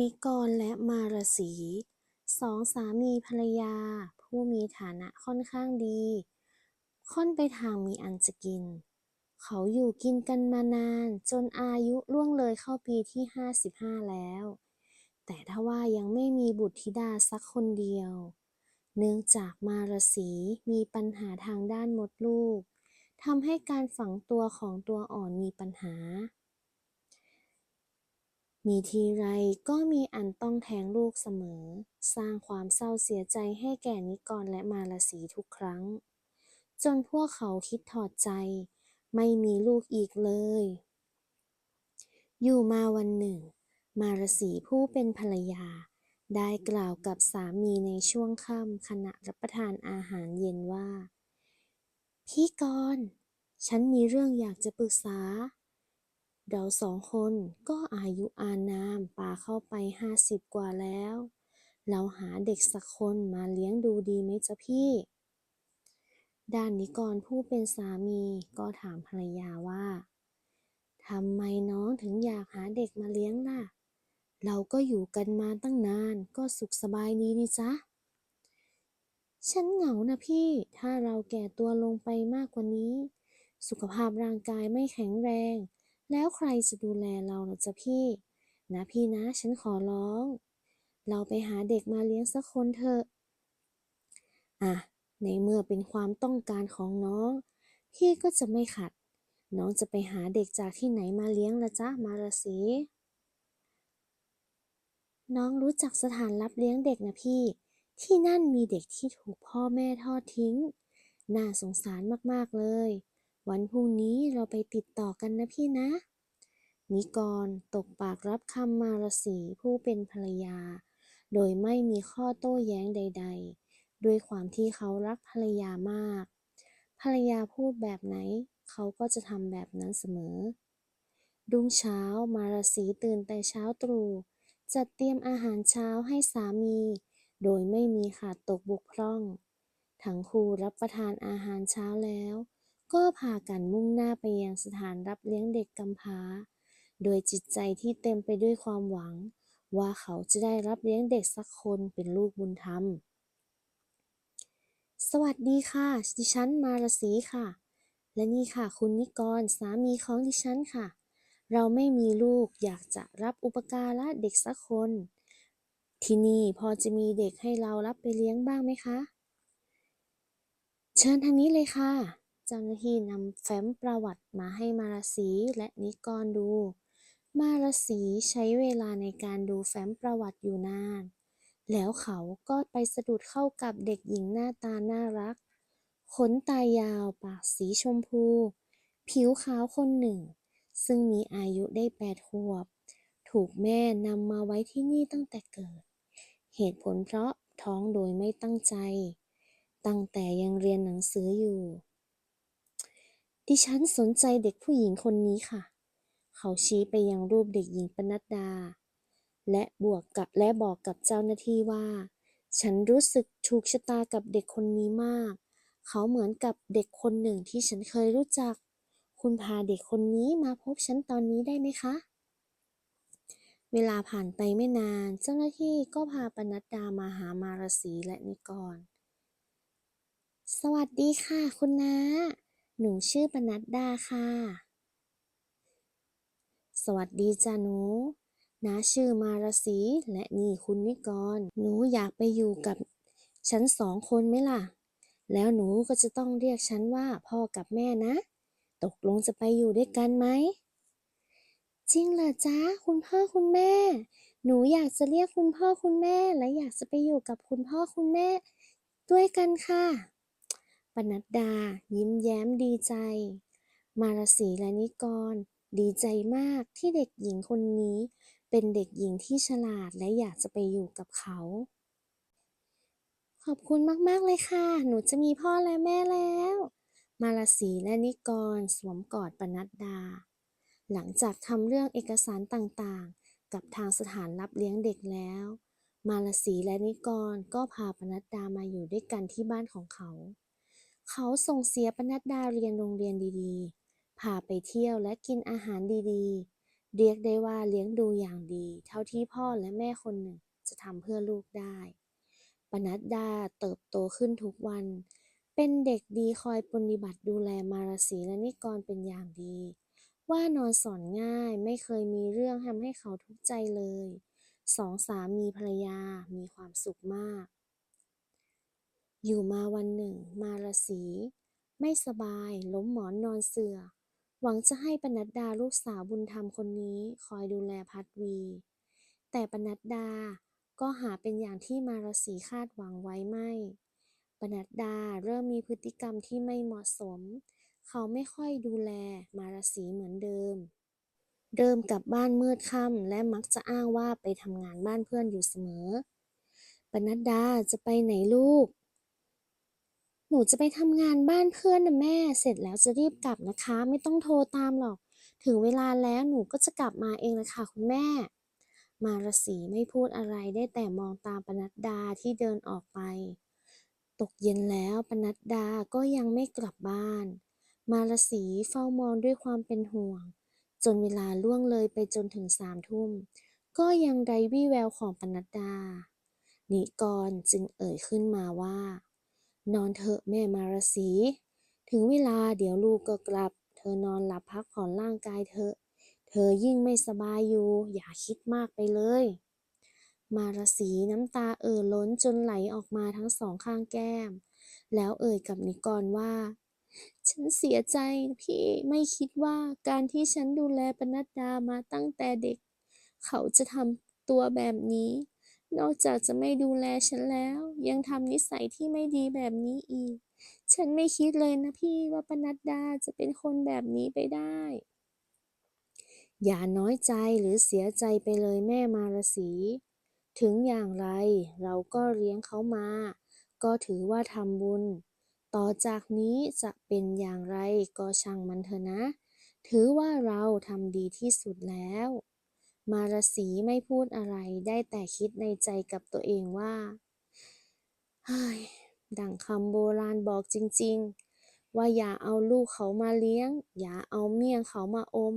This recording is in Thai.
นิกรและมารสีสองสามีภรรยา ผู้มีฐานะค่อนข้างดี ค่อนไปทางมีอันจะกิน เขาอยู่กินกันมานานจนอายุล่วงเลยเข้าปีที่ห้าสิบห้าแล้ว แต่ทว่ายังไม่มีบุตรธิดาสักคนเดียว เนื่องจากมารสีมีปัญหาทางด้านมดลูกทำให้การฝังตัวของตัวอ่อนมีปัญหา มีทีไรก็มีอันต้องแท้งลูกเสมอ สร้างความเศร้าเสียใจให้แก่นิกรและมารสีทุกครั้ง จนพวกเขาคิดถอดใจ ไม่มีลูกอีกเลย อยู่มาวันหนึ่ง มารสีผู้เป็นภรรยา ได้กล่าวกับสามีในช่วงค่ำขณะรับประทานอาหารเย็นว่า พี่กรณ์ฉันมีเรื่องอยากจะปรึกษา เราสองคนก็อายุอานามป่าเข้าไปห้าสิบกว่าแล้ว เราหาเด็กสักคนมาเลี้ยงดูดีไหมจ๊ะพี่ ด้านนิกรผู้เป็นสามีก็ถามภรรยาว่าทำไมน้องถึงอยากหาเด็กมาเลี้ยงล่ะ เราก็อยู่กันมาตั้งนานก็สุขสบายดีนี่จ๊ะ ฉันเหงานะพี่ ถ้าเราแก่ตัวลงไปมากกว่านี้ สุขภาพร่างกายไม่แข็งแรง แล้วใครจะดูแลเราล่ะจ๊ะพี่ นะพี่นะฉันขอร้อง เราไปหาเด็กมาเลี้ยงสักคนเถอะ อะ ในเมื่อเป็นความต้องการของน้อง พี่ก็จะไม่ขัด น้องจะไปหาเด็กจากที่ไหนมาเลี้ยงละจ๊ะมารสีน้องรู้จักสถานรับเลี้ยงเด็กนะพี่ ที่นั่นมีเด็กที่ถูกพ่อแม่ทอดทิ้ง น่าสงสารมากๆเลย วันพรุ่งนี้เราไปติดต่อกันนะพี่นะ นิกรตกปากรับคำมารสีผู้เป็นภรรยา โดยไม่มีข้อโต้แย้งใด ๆ ด้วยความที่เขารักภรรยามาก ภรรยาพูดแบบไหน เขาก็จะทำแบบนั้นเสมอ รุ่งเช้ามารสีตื่นแต่เช้าตรู่จัดเตรียมอาหารเช้าให้สามี โดยไม่มีขาดตกบกพร่อง ทั้งคู่รับประทานอาหารเช้าแล้ว ก็พากันมุ่งหน้าไปยังสถานรับเลี้ยงเด็กกำพร้า โดยจิตใจที่เต็มไปด้วยความหวัง ว่าเขาจะได้รับเลี้ยงเด็กสักคนเป็นลูกบุญธรรม สวัสดีค่ะ ดิฉันมารสีค่ะ และนี่ค่ะ คุณนิกรสามีของดิฉันค่ะ เราไม่มีลูกอยากจะรับอุปการะเด็กสักคน ที่นี่พอจะมีเด็กให้เรารับไปเลี้ยงบ้างไหมคะ เชิญทางนี้เลยค่ะ จ้าหน้าที่นำแฟ้มประวัติมาให้มารสีและนิกรดู มารสีใช้เวลาในการดูแฟ้มประวัติอยู่นาน แล้วเขาก็ไปสะดุดเข้ากับเด็กหญิงหน้าตาน่ารัก ขนตายาวปากสีชมพู ผิวขาวคนหนึ่ง ซึ่งมีอายุได้แปดขวบ ถูกแม่นำมาไว้ที่นี่ตั้งแต่เกิด เหตุผลเพราะท้องโดยไม่ตั้งใจ ตั้งแต่ยังเรียนหนังสืออยู่ ดิฉันสนใจเด็กผู้หญิงคนนี้ค่ะ เขาชี้ไปยังรูปเด็กหญิงปนัดดา และบวกกับและบอกกับเจ้าหน้าที่ว่า ฉันรู้สึกถูกชะตากับเด็กคนนี้มาก เขาเหมือนกับเด็กคนหนึ่งที่ฉันเคยรู้จัก คุณพาเด็กคนนี้มาพบฉันตอนนี้ได้ไหมคะ เวลาผ่านไปไม่นาน เจ้าหน้าที่ก็พาปนัดดามาหามารสีและนิกร สวัสดีค่ะ คุณน้า หนูชื่อปนัดดาค่ะ สวัสดีจ้าหนูน้าชื่อมารสีและนี่คุณนิกร หนูอยากไปอยู่กับฉันสองคนไหมล่ะ แล้วหนูก็จะต้องเรียกฉันว่าพ่อกับแม่นะ ตกลงจะไปอยู่ด้วยกันไหม จริงเหรอจ๊ะคุณพ่อคุณแม่ หนูอยากจะเรียกคุณพ่อคุณแม่ และอยากจะไปอยู่กับคุณพ่อคุณแม่ ด้วยกันค่ะ ปนัดดา ยิ้มแย้มดีใจ มารสีและนิกร ดีใจมากที่เด็กหญิงคนนี้ เป็นเด็กหญิงที่ฉลาดและอยากจะไปอยู่กับเขา ขอบคุณมาก ๆ เลยค่ะ หนูจะมีพ่อและแม่แล้ว มารสีและนิกรสวมกอดปนัดดา หลังจากทำเรื่องเอกสารต่างๆ กับทางสถานรับเลี้ยงเด็กแล้วมารสีและนิกรก็พาปนัดดามาอยู่ด้วยกันที่บ้านของเขา เขาส่งเสียปนัดดาเรียนโรงเรียนดีๆ พาไปเที่ยวและกินอาหารดีๆ เรียกได้ว่าเลี้ยงดูอย่างดี เท่าที่พ่อและแม่คนหนึ่งจะทำเพื่อลูกได้ ปนัดดาเติบโตขึ้นทุกวัน เป็นเด็กดีคอยปฏิบัติดูแลมารสีและนิกรเป็นอย่างดี ว่านอนสอนง่ายไม่เคยมีเรื่องทำให้เขาทุกข์ใจเลย สองสามีภรรยามีความสุขมาก อยู่มาวันหนึ่ง มารสีไม่สบาย ล้มหมอนนอนเสือหวังจะให้ปนัดดาลูกสาวบุญธรรมคนนี้คอยดูแลพัดวี แต่ปนัดดาก็หาเป็นอย่างที่มารสีคาดหวังไว้ไม่ ปนัดดาเริ่มมีพฤติกรรมที่ไม่เหมาะสม เขาไม่ค่อยดูแลมารสีเหมือนเดิม เดิมกลับบ้านมืดค่ำและมักจะอ้างว่าไปทำงานบ้านเพื่อนอยู่เสมอ ปนัดดาจะไปไหนลูก หนูจะไปทำงานบ้านเพื่อนนะแม่ เสร็จแล้วจะรีบกลับนะคะ ไม่ต้องโทรตามหรอก ถึงเวลาแล้วหนูก็จะกลับมาเองละค่ะคุณแม่ มารสีไม่พูดอะไรได้แต่มองตามปนัดดาที่เดินออกไป ตกเย็นแล้วปนัดดาก็ยังไม่กลับบ้าน มารสีเฝ้ามองด้วยความเป็นห่วง จนเวลาล่วงเลยไปจนถึงสามทุ่ม ก็ยังไร้วี่แววของปนัดดา นิกรจึงเอ่ยขึ้นมาว่า นอนเถอะแม่มารสี ถึงเวลาเดี๋ยวลูกก็กลับ เธอนอนหลับพักผ่อนร่างกายเถอะ เธอยิ่งไม่สบายอยู่ อย่าคิดมากไปเลย มารสีน้ำตาเอ่อล้นจนไหลออกมาทั้งสองข้างแก้ม แล้วเอ่ยกับนิกรว่า ฉันเสียใจพี่ไม่คิดว่าการที่ฉันดูแลปนัดดามาตั้งแต่เด็ก เขาจะทำตัวแบบนี้ นอกจากจะไม่ดูแลฉันแล้ว ยังทำนิสัยที่ไม่ดีแบบนี้อีก ฉันไม่คิดเลยนะพี่ว่าปนัดดาจะเป็นคนแบบนี้ไปได้ อย่าน้อยใจหรือเสียใจไปเลยแม่มารสี ถึงอย่างไรเราก็เลี้ยงเขามา ก็ถือว่าทำบุญ ต่อจากนี้จะเป็นอย่างไรก็ช่างมันเถอะนะ ถือว่าเราทำดีที่สุดแล้ว มารสีไม่พูดอะไรได้แต่คิดในใจกับตัวเองว่าเฮ้ยดังคำโบราณบอกจริง ๆ ว่าอย่าเอาลูกเขามาเลี้ยง อย่าเอาเมี่ยงเขามาอม